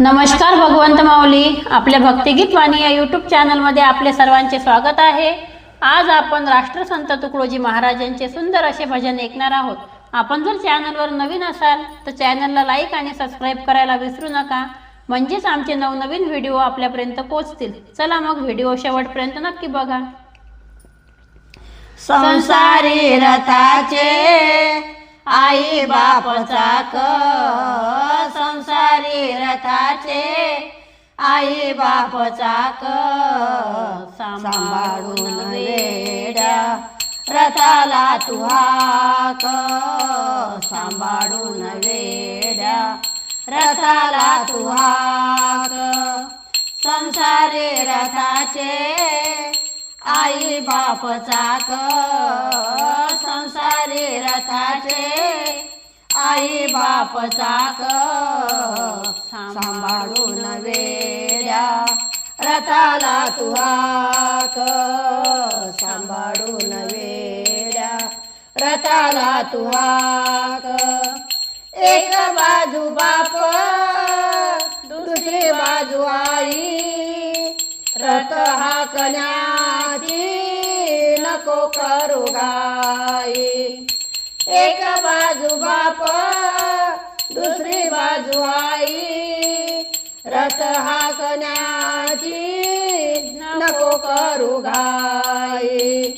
नमस्कार भगवंत माऊली. आपल्या भक्तिगीत वाणी या यूट्यूब चॅनलमध्ये आपले सर्वांचे स्वागत आहे. आज आपण राष्ट्रसंत तुकडोजी महाराजांचे सुंदर असे भजन ऐकणार आहोत. आपण जर चॅनलवर नवीन असाल तर चॅनलला लाईक आणि सबस्क्राईब करायला विसरू नका. म्हणजेच आमचे नवनवीन व्हिडिओ आपल्यापर्यंत पोहोचतील. चला मग व्हिडिओ शेवटपर्यंत नक्की बघा. संसारी रथाचे आई बापचा क संसारी रथाचे. आई बापचा क सांभाळून वेड्या रथाला तुहाक सांभाळून वेड्या रथाला तुहाक संसारी रथाचे. आई बापचा क रथाचे आई बाप चाक सांभाळून वेड्या रथाला तुहाक सांभाळून वेड्या रथाला तुहाक. एक बाजू बाप दुसरी बाजू आई. रथ हाकण्याची नको करू गाई. एक बाजू बाप दुसरी बाजू आई. रथ हाकण्याची नको करू गाई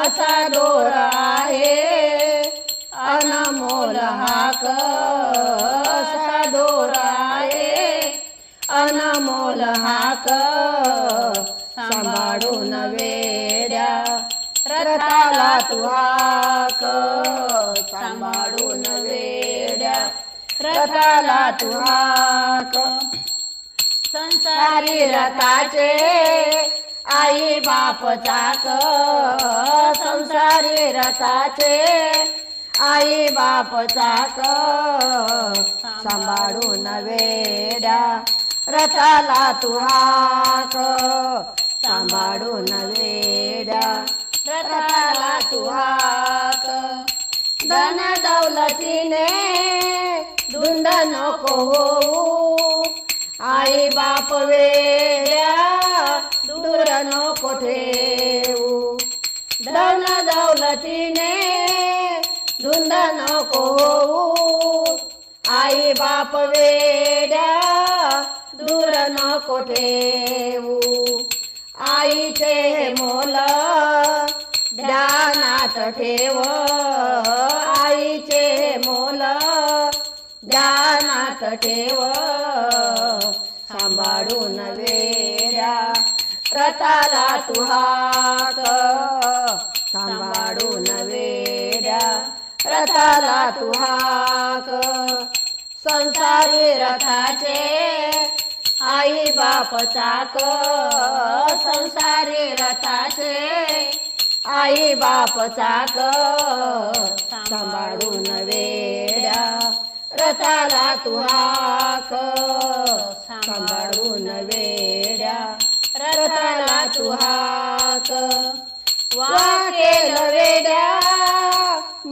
असा दोर आहे अनमोल हाक. असा दोर आहे अनमोल हाक. सांभाळून वेड्या रथाला तू हाक सांभाळून वेड्या. रथाला तू हाक संसारी रथाचे आई बाप चाक संसारी रथाचे आई बाप चाक सांभाळून वेड्या. रथाला तू हाक सांभाळून वेड्या. रथाला तू हाक धन दौलतीने धुंद नको होऊ. आई बाप वेड्या दूर नको ठेवू. धन दौलतीने धुंद नको होऊ. आई बाप वेड्या दूर नको ठेवू. आईचे मोल ध्यानात ठेव. आईचे मोल ध्यानात ठेव. सांभाळून वेड्या रथाला तू हाक. सांभाळून वेड्या रथाला तू हाक. संसारी रथाचे आई बाप चाक संसारी रथाचे. आई बाप चाक सांभाळून वेड्या रथाला तू हाक सांभाळून वेड्या रथाला तू हाक वाकेल वेड्या.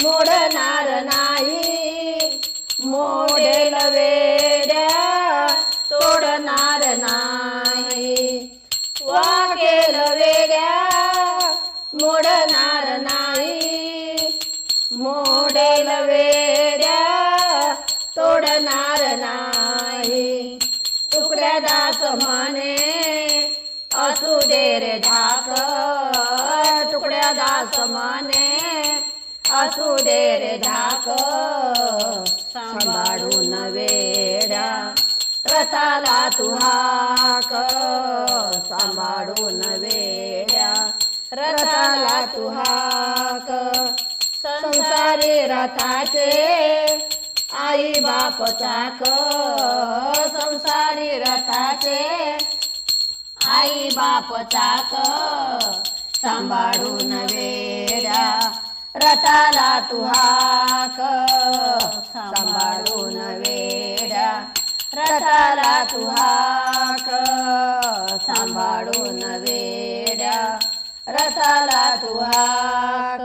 मोडणार नाही. मोडेल वेड्या. मोडणार नाही. मोडेल वेड्या तोडणार नाही. तुकड्या दास म्हणे असू दे रे धाक. तुकड्या दास म्हणे असू दे रे धाक. सांभाळून वेड्या रथाला तू हाक. सांभाळून वेड्या रथाला तू हाक. संसारी रथाचे आई बाप चाक. संसारी रथाचे आई बाप चाक. सांभाळून वेड्या रथाला तू हाक. सांभाळून वेड्या रथाला तू हाक. सांभाळून वेड्या रथाला तू हाक